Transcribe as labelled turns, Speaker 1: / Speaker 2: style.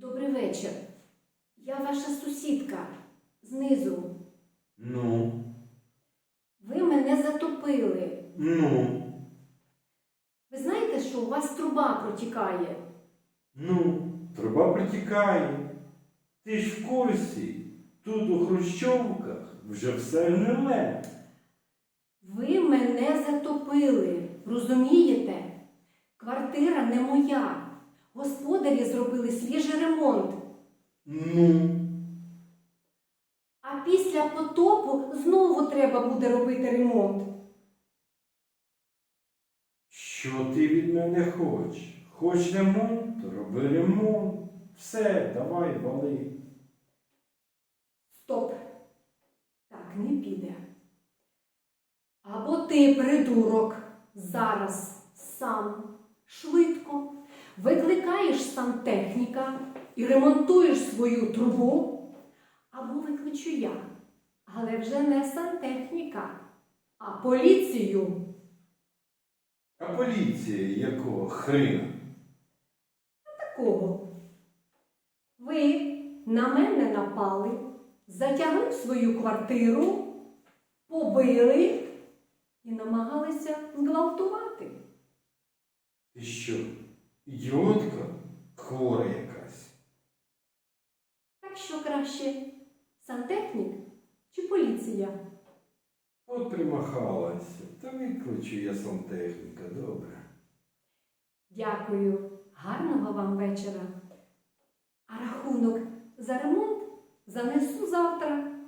Speaker 1: Добрий вечір. Я ваша сусідка знизу.
Speaker 2: Ну,
Speaker 1: Ви мене затопили.
Speaker 2: ну,
Speaker 1: Ви знаєте, що у вас труба протікає?
Speaker 2: ну, труба протікає. Ти ж в курсі, тут у Хрущовках вже все гниле.
Speaker 1: Ви мене затопили. Розумієте? Квартира не моя. Господарі зробили свіжий ремонт.
Speaker 2: Ну,
Speaker 1: А після потопу знову треба буде робити ремонт.
Speaker 2: що ти від мене хочеш? Хоч ремонт, то роби ремонт. Все, давай, вали.
Speaker 1: Стоп. Так не піде. Або ти, придурок, зараз сам швидко викликаєш сантехніка і ремонтуєш свою трубу, або викличу я, але вже не сантехніка, а поліцію.
Speaker 2: А поліція якого хрена?
Speaker 1: Такого. Ви на мене напали, затягли в свою квартиру, побили і намагалися зґвалтувати.
Speaker 2: Ти що, ідіотка? Хвора якась.
Speaker 1: Так що краще сантехнік чи поліція?
Speaker 2: От примахалася, та викличу я сантехніка, добре.
Speaker 1: Дякую, гарного вам вечора. А рахунок за ремонт занесу завтра.